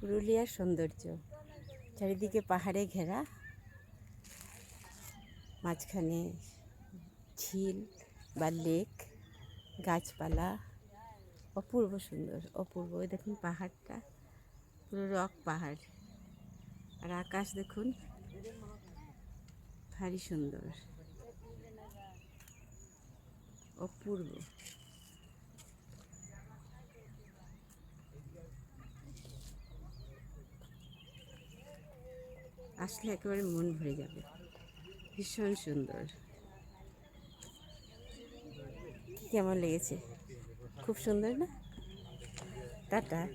পুরুলিয়ার সৌন্দর্য। চারিদিকে পাহাড়ে ঘেরা। মাঝখানে ঝিল বা লেক, গাছপালা, অপূর্ব সুন্দর, অপূর্ব। ওই দেখুন পাহাড়টা, পুরো রক পাহাড়। আর আকাশ দেখুন, ভারী সুন্দর। অপূর্ব। আসলে একেবারে মন ভরে যাবে। ভীষণ সুন্দর। কেমন লেগেছে? খুব সুন্দর না? টাটা।